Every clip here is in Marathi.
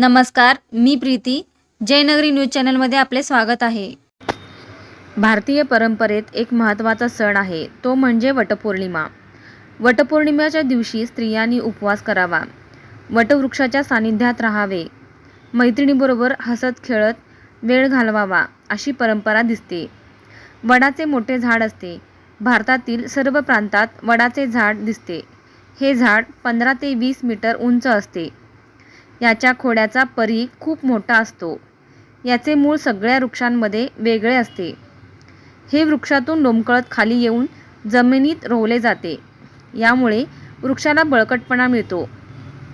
नमस्कार मी प्रीती. जयनगरी न्यूज चॅनलमध्ये आपले स्वागत आहे. भारतीय परंपरेत एक महत्त्वाचा सण आहे तो म्हणजे वटपौर्णिमा. वटपौर्णिमेच्या दिवशी स्त्रियांनी उपवास करावा. वटवृक्षाच्या सानिध्यात राहावे. मैत्रिणीबरोबर हसत खेळत वेळ घालवावा अशी परंपरा दिसते. वडाचे मोठे झाड असते. भारतातील सर्व प्रांतात वडाचे झाड दिसते. हे झाड पंधरा ते वीस मीटर उंच असते. याच्या खोड्याचा परी खूप मोठा असतो. याचे मूळ सगळ्या वृक्षांमध्ये वेगळे असते. हे वृक्षातून डोमकळत खाली येऊन जमिनीत रोवले जाते. यामुळे वृक्षाला बळकटपणा मिळतो.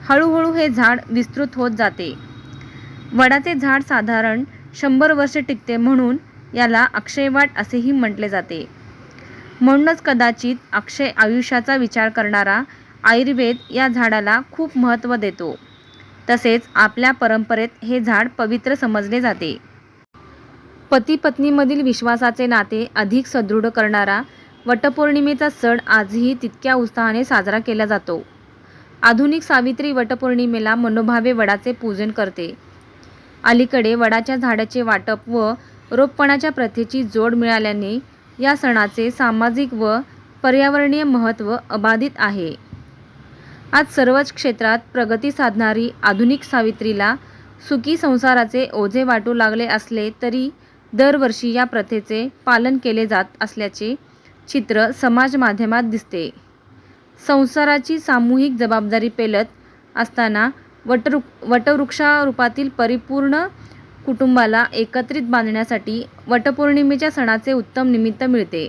हळूहळू हे झाड विस्तृत होत जाते. वडाचे झाड साधारण शंभर वर्षे टिकते म्हणून याला अक्षयवाट असेही म्हटले जाते. म्हणूनच कदाचित अक्षय आयुष्याचा विचार करणारा आयुर्वेद या झाडाला खूप महत्त्व देतो. तसेच आपल्या परंपरेत हे झाड पवित्र समजले जाते. पती पत्नीमधील विश्वासाचे नाते अधिक सदृढ करणारा वटपौर्णिमेचा सण आजही तितक्या उत्साहाने साजरा केला जातो. आधुनिक सावित्री वटपौर्णिमेला मनोभावे वडाचे पूजन करते. अलीकडे वडाच्या झाडाचे वाटप व रोपपणाच्या प्रथेची जोड मिळाल्याने या सणाचे सामाजिक व पर्यावरणीय महत्त्व अबाधित आहे. आज सर्वच क्षेत्रात प्रगती साधणारी आधुनिक सावित्रीला सुखी संसाराचे ओझे वाटू लागले असले तरी दरवर्षी या प्रथेचे पालन केले जात असल्याचे चित्र समाज माध्यमात दिसते. संसाराची सामूहिक जबाबदारी पेलत असताना वटरु वटवृक्षारूपातील परिपूर्ण कुटुंबाला एकत्रित बांधण्यासाठी वटपौर्णिमेच्या सणाचे उत्तम निमित्त मिळते.